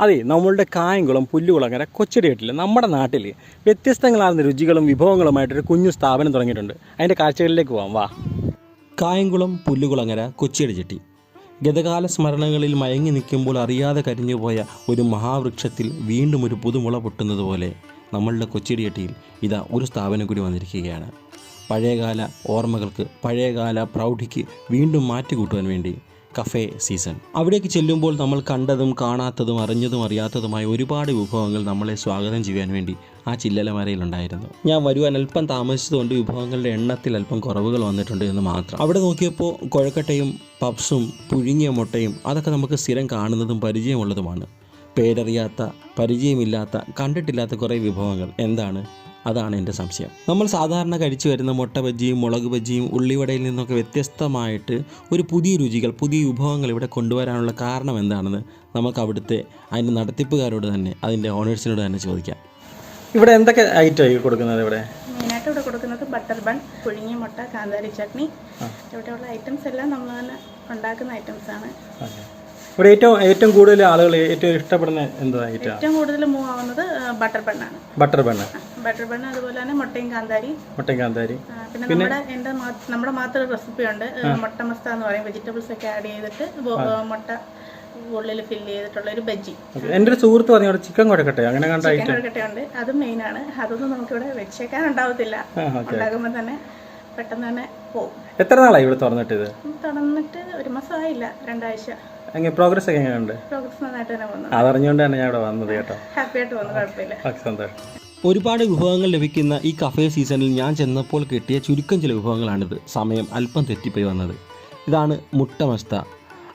അതെ നമ്മളുടെ കായംകുളം പുല്ലുകുളങ്ങര കൊച്ചടിയായിട്ടില്ല നമ്മുടെ നാട്ടിൽ വ്യത്യസ്തങ്ങളാർന്ന രുചികളും വിഭവങ്ങളുമായിട്ടൊരു കുഞ്ഞു സ്ഥാപനം തുടങ്ങിയിട്ടുണ്ട്. അതിന്റെ കാഴ്ചകളിലേക്ക് പോകാം വാ. കായംകുളം പുല്ലുകുളങ്ങര കൊച്ചിയടി ചെട്ടി. ഗതകാല സ്മരണകളിൽ മയങ്ങി നിൽക്കുമ്പോൾ അറിയാതെ കരിഞ്ഞുപോയ ഒരു മഹാവൃക്ഷത്തിൽ വീണ്ടും ഒരു പുതുമുള പൊട്ടുന്നത് പോലെ നമ്മളുടെ കൊച്ചിടിയട്ടിയിൽ ഇതാ ഒരു സ്ഥാപനം കൂടി വന്നിരിക്കുകയാണ്. പഴയകാല ഓർമ്മകൾക്ക് പഴയകാല പ്രൗഢിക്ക് വീണ്ടും മാറ്റുകൂട്ടുവാൻ വേണ്ടി കഫേ സീസൺ അവിടേക്ക് ചെല്ലുമ്പോൾ നമ്മൾ കണ്ടതും കാണാത്തതും അറിഞ്ഞതും അറിയാത്തതുമായ ഒരുപാട് വിഭവങ്ങൾ നമ്മളെ സ്വാഗതം ചെയ്യാൻ വേണ്ടി ആ ചില്ലലമരയിലുണ്ടായിരുന്നു. ഞാൻ വരുവാൻ അല്പം താമസിച്ചതുകൊണ്ട് വിഭവങ്ങളുടെ എണ്ണത്തിൽ അല്പം കുറവുകൾ വന്നിട്ടുണ്ട് എന്ന് മാത്രം. അവിടെ നോക്കിയപ്പോൾ കുഴക്കട്ടയും പപ്സും പുഴുങ്ങിയ മുട്ടയും അതൊക്കെ നമുക്ക് സ്ഥിരം കാണുന്നതും പരിചയമുള്ളതുമാണ്. പേരറിയാത്ത പരിചയമില്ലാത്ത കണ്ടിട്ടില്ലാത്ത കുറേ വിഭവങ്ങൾ. എന്താണ്? അതാണ് എന്റെ സംശയം. നമ്മൾ സാധാരണ കഴിച്ചു വരുന്ന മുട്ട ബജ്ജിയും മുളക് ബജ്ജിയും ഉള്ളിവടയിൽ നിന്നൊക്കെ വ്യത്യസ്തമായിട്ട് ഒരു പുതിയ രുചികൾ പുതിയ വിഭവങ്ങൾ ഇവിടെ കൊണ്ടുവരാനുള്ള കാരണം എന്താണെന്ന് നമുക്ക് അവിടുത്തെ അതിന്റെ നടത്തിപ്പുകാരോട് തന്നെ അതിന്റെ ഓണേഴ്സിനോട് തന്നെ ചോദിക്കാം. ഇവിടെ എന്തൊക്കെ ഐറ്റം കൊടുക്കുന്നത് ഇവിടെ? മെയിനായിട്ട് ഇവിടെ കൊടുക്കുന്നത് ബട്ടർ ബൺ പുഴുങ്ങിയ മുട്ട കാന്താരി ചട്നി. ഇവിടെയുള്ള ഐറ്റംസ് എല്ലാം നമ്മൾ തന്നെ ഉണ്ടാക്കുന്ന ഐറ്റംസ് ആണ്. ഇവിടെ ഏറ്റവും ഏറ്റവും കൂടുതൽ ആളുകൾ ഏറ്റവും ഇഷ്ടപ്പെടുന്ന എന്താ ഐറ്റം ഏറ്റവും കൂടുതൽ മൂവ് ആവുന്നത് butter ബണ്ണാണ്. Butter bun. Butter bun അതുപോലെ തന്നെ മുട്ടയും കാന്താരി മുട്ടയും കാന്താരി പിന്നെ നമ്മുടെ എന്റെ നമ്മുടെ മാത്രം റെസിപ്പി ഉണ്ട്. മുട്ട മസ്ത എന്ന് പറയും. വെജിറ്റബിൾസ് ഒക്കെ ആഡ് ചെയ്തിട്ട് മുട്ട ഉള്ളിൽ ഫില്ല് ചെയ്തിട്ടുള്ള ഒരു ബജ്ജി എന്റെ ഒരു സുഹൃത്ത് പറഞ്ഞു ചിക്കൻ കുഴക്കട്ടെ അങ്ങനെ ചിക്കൻ ഉണ്ട് ആണ്. മെയിനാണ് അതൊന്നും നമുക്കിവിടെ വെച്ചേക്കാൻ ഉണ്ടാവത്തില്ല. ഉണ്ടാകുമ്പോൾ തന്നെ പെട്ടെന്ന് തന്നെ പോകും എത്ര നാളായി ഇവിടെ തുറന്നിട്ട് ഇത് തുറന്നിട്ട് ഒരു മാസമായില്ല. രണ്ടാഴ്ച. എങ്ങനെ പ്രോഗ്രസ് ഒക്കെ എങ്ങനെയുണ്ട്? പ്രോഗ്രസ് നന്നായിട്ട് തന്നെ പോകുന്നു. അതറിഞ്ഞുകൊണ്ടാണ് ഞാൻ ഇവിടെ വന്നത് കേട്ടോ. ഹാപ്പി ആയിട്ട് വന്നു. കുഴപ്പമില്ല. സന്തോഷം. ഒരുപാട് വിഭവങ്ങൾ ലഭിക്കുന്ന ഈ കഫേ സീസണിൽ ഞാൻ ചെന്നപ്പോൾ കിട്ടിയ ചുരുക്കം ചില വിഭവങ്ങളാണിത്. സമയം അല്പം തെറ്റിപ്പോയി വന്നത്. ഇതാണ് മുട്ട മസ്ത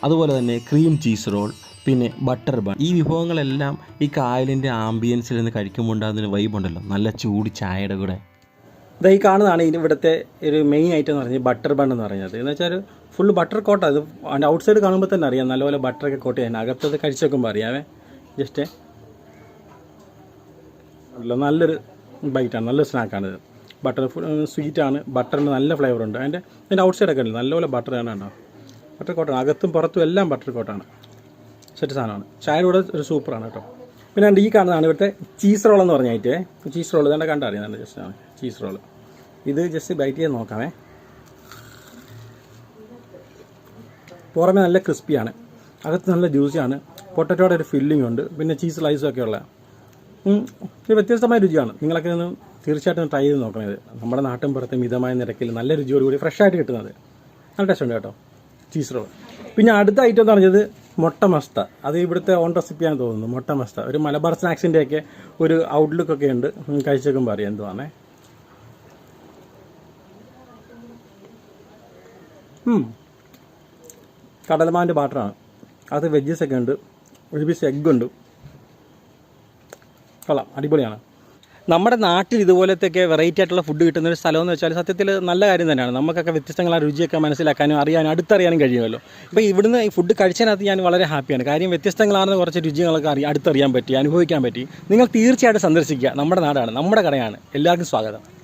അതുപോലെ തന്നെ ക്രീം ചീസ് റോൾ പിന്നെ ബട്ടർ ബൺ ഈ വിഭവങ്ങളെല്ലാം ഈ കായലിന്റെ ആംബിയൻസിൽ നിന്ന് കഴിക്കുമ്പോൾ ഉണ്ടാകുന്ന വൈബുണ്ടല്ലോ നല്ല ചൂട് ചായയുടെ കൂടെ. ഇതാ ഈ കാണുന്നതാണ് ഇവിടുത്തെ ഒരു മെയിൻ ഐറ്റം എന്ന് പറഞ്ഞാൽ ബട്ടർ ബൺ എന്ന് പറഞ്ഞത് എന്ന് വെച്ചാൽ ഫുൾ ബട്ടർ കോട്ട അത് ഔട്ട് കാണുമ്പോൾ തന്നെ അറിയാം. നല്ലപോലെ ബട്ടറൊക്കെ കോട്ട് ചെയ്യാൻ. അകത്തത് കഴിച്ചു നോക്കുമ്പോൾ അറിയാമേ ജസ്റ്റ് അല്ല നല്ലൊരു ബൈറ്റാണ് നല്ലൊരു സ്നാക്കാണിത് ബട്ടർ സ്വീറ്റാണ് ബട്ടറിന് നല്ല ഫ്ലേവർ ഉണ്ട്. അതിന്റെ അതിന്റെ ഔട്ട് സൈഡൊക്കെ ഉണ്ട്. നല്ലപോലെ ബട്ടറാണ് കേട്ടോ ബട്ടർ കോട്ടാണ് അകത്തും പുറത്തും എല്ലാം ബട്ടർ കോട്ടാണ് സെറ്റ് സാധനമാണ്. ചായയുടെ കൂടെ ഒരു സൂപ്പറാണ് കേട്ടോ. പിന്നെ ഈ കാണുന്നതാണ് ഇവിടുത്തെ ചീസ് റോൾ എന്ന് പറഞ്ഞായിട്ടേ ചീസ് റോൾ ഇതാണ്ട് കണ്ടറിയുന്നുണ്ട് ജസ്റ്റ് ആണ്. ചീസ് റോൾ ഇത് ജസ്റ്റ് ബൈറ്റ് ചെയ്ത് നോക്കാമേ. പുറമെ നല്ല ക്രിസ്പിയാണ് അകത്ത് നല്ല ജ്യൂസിയാണ് പൊട്ടറ്റോടെ ഒരു ഫില്ലിംഗ് ഉണ്ട്. പിന്നെ ചീസ് സ്ലൈസും ഒക്കെ ഉള്ള ഇത് വ്യത്യസ്തമായ രുചിയാണ്. നിങ്ങളൊക്കെ ഒന്ന് തീർച്ചയായിട്ടും ട്രൈ ചെയ്ത് നോക്കണത് നമ്മുടെ നാട്ടിൻ പുറത്തെ മിതമായ നിരക്കിൽ നല്ല രുചിയോടുകൂടി ഫ്രഷായിട്ട് കിട്ടുന്നത്. നല്ല ടേസ്റ്റ് ഉണ്ട് കേട്ടോ. ചീസ് റോൾ പിന്നെ അടുത്ത ഐറ്റം എന്ന് പറഞ്ഞത് മുട്ട മസ്ത. അത് ഇവിടുത്തെ ഓൺ റെസിപ്പിയാണ് തോന്നുന്നു മുട്ട മസ്ത. ഒരു മലബാർ സ്നാക്സിന്റെ ഒക്കെ ഒരു ഔട്ട്ലുക്ക് ഒക്കെ ഉണ്ട്. കഴിച്ചേക്കുമ്പോൾ അറിയാം എന്തുവാണേ. കടലമാവിന്റെ ബാറ്ററാണ് അത് വെജസ് ഒക്കെ ഉണ്ട്. ഒരു പീസ് എഗ് ഉണ്ട്. കൊള്ളാം അടിപൊളിയാണ്. നമ്മുടെ നാട്ടിൽ ഇതുപോലത്തെയൊക്കെ വെറൈറ്റി ആയിട്ടുള്ള ഫുഡ് കിട്ടുന്ന ഒരു സ്ഥലമെന്ന് വെച്ചാൽ സത്യത്തിൽ നല്ല കാര്യം തന്നെയാണ്. നമുക്കൊക്കെ വ്യത്യസ്തങ്ങളായ രുചിയൊക്കെ മനസ്സിലാക്കാനും അറിയാനും അടുത്തറിയാനും കഴിയുമല്ലോ. ഇപ്പോൾ ഇവിടുന്ന് ഈ ഫുഡ് കഴിച്ചതിനകത്ത് ഞാൻ വളരെ ഹാപ്പിയാണ് കാര്യം വ്യത്യസ്തങ്ങളാണെന്ന് കുറച്ച് രുചികളൊക്കെ അറിയാം അടുത്തറിയാൻ പറ്റി അനുഭവിക്കാൻ പറ്റി. നിങ്ങൾ തീർച്ചയായിട്ടും സന്ദർശിക്കുക. നമ്മുടെ നാടാണ് നമ്മുടെ കടയാണ്. എല്ലാവർക്കും സ്വാഗതം.